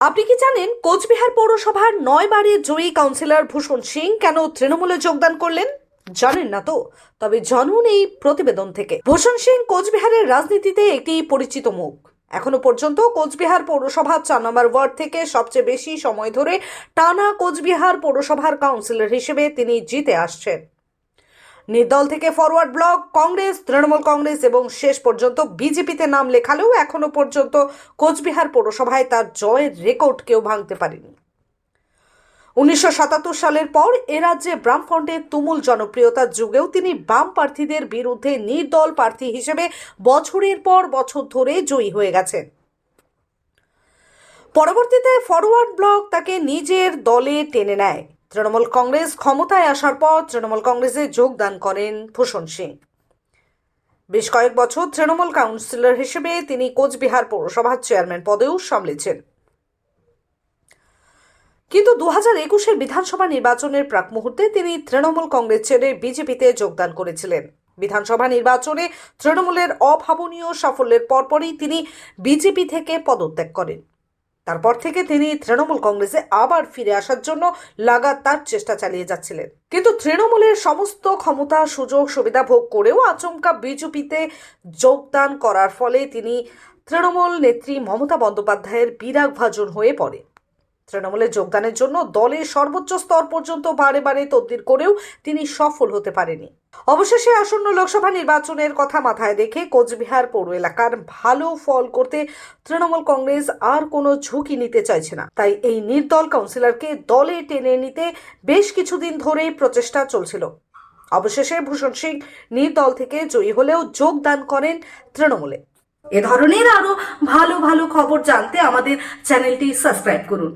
আপনি কি জানেন কোচবিহার পৌরসভার নয় বারের জয়ী কাউন্সিলর ভূষণ সিং কেন তৃণমূলে যোগদান করলেন? জানেন না তো, তবে জানুন এই প্রতিবেদন থেকে। ভূষণ সিং কোচবিহারের রাজনীতিতে একটি পরিচিত মুখ। এখনও পর্যন্ত কোচবিহার পৌরসভার চার নম্বর ওয়ার্ড থেকে সবচেয়ে বেশি সময় ধরে টানা কোচবিহার পৌরসভার কাউন্সিলর হিসেবে তিনি জিতে আসছেন। নির্দল থেকে ফরওয়ার্ড ব্লক কংগ্রেস, তৃণমূল কংগ্রেস এবং শেষ পর্যন্ত বিজেপিতে নাম লেখালেও এখনও পর্যন্ত কোচবিহার পৌরসভায় তার জয়ের রেকর্ড কেউ ভাঙতে পারেনি। উনিশশো সাতাত্তর সালের পর এ রাজ্যে বামফ্রন্টের তুমুল জনপ্রিয়তার যুগেও তিনি বাম প্রার্থীদের বিরুদ্ধে নির্দল প্রার্থী হিসেবে বছরের পর বছর ধরে জয়ী হয়ে গেছেন। পরবর্তীতে ফরওয়ার্ড ব্লক তাকে নিজের দলে টেনে নেয়। তৃণমূল কংগ্রেস ক্ষমতায় আসার পর তৃণমূল কংগ্রেসে যোগদান করেন ভূষণ সিং। বেশ কয়েক বছর তৃণমূল কাউন্সিলর হিসেবে তিনি কোচবিহার পৌরসভার চেয়ারম্যান পদেও সামলেছেন। কিন্তু দু হাজার একুশের বিধানসভা নির্বাচনের প্রাক মুহূর্তে তিনি তৃণমূল কংগ্রেস ছেড়ে বিজেপিতে যোগদান করেছিলেন। বিধানসভা নির্বাচনে তৃণমূলের অভাবনীয় সাফল্যের পরপরই তিনি বিজেপি থেকে পদত্যাগ করেন। তারপর থেকে তিনি তৃণমূল কংগ্রেসে আবার ফিরে আসার জন্য লাগাতার চেষ্টা চালিয়ে যাচ্ছিলেন। কিন্তু তৃণমূলের সমস্ত ক্ষমতা, সুযোগ, সুবিধা ভোগ করেও আচমকা বিজেপিতে যোগদান করার ফলে তিনি তৃণমূল নেত্রী মমতা বন্দ্যোপাধ্যায়ের বিরাগ ভাজন হয়ে পড়ে তৃণমূলে যোগদানের জন্য দলের সর্বোচ্চ স্তর পর্যন্ত বারে বারে তদবির করেও তিনি সফল হতে পারেনি। অবশেষে আসন্ন লোকসভা নির্বাচনের কথা মাথায় রেখে কোচবিহার পৌর এলাকার ভালো ফল করতে তৃণমূল কংগ্রেস আর কোনো ঝুঁকি নিতে চাইছে না। তাই এই নির্দল কাউন্সিলরকে দলে টেনে নিতে বেশ কিছুদিন ধরেই প্রচেষ্টা চলছিল। অবশেষে ভূষণ সিং নির্দল থেকে জয়ী হলেও যোগদান করেন তৃণমূলে। এ ধরনের আরও ভালো ভালো খবর জানতে আমাদের চ্যানেলটি সাবস্ক্রাইব করুন।